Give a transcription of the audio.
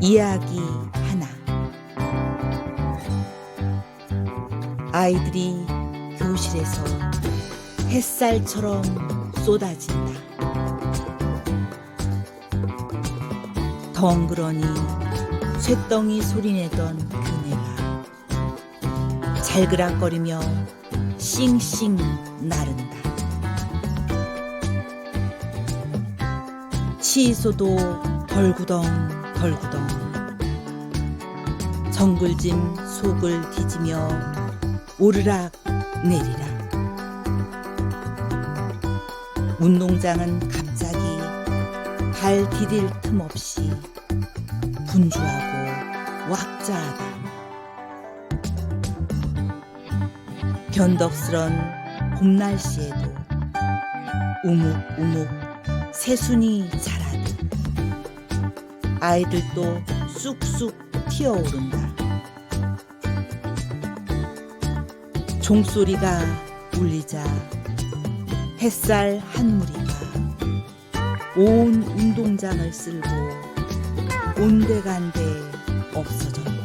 이야기 하나 아이들이 교실에서 햇살처럼 쏟아진다. 덩그러니 쇳덩이 소리내던 그네가 잘그락거리며 싱싱 나른다. 시소도 덜구덩 덜구덩. 정글짐 속을 뒤지며 오르락 내리락. 운동장은 갑자기 발 디딜 틈 없이 분주하고 왁자하다. 변덕스런 봄 날씨에도 우묵우묵 새순이 자라듯 아이들도 쑥쑥 튀어오른다. 종소리가 울리자 햇살 한 무리가 온 운동장을 쓸고 온데간데 없어졌다.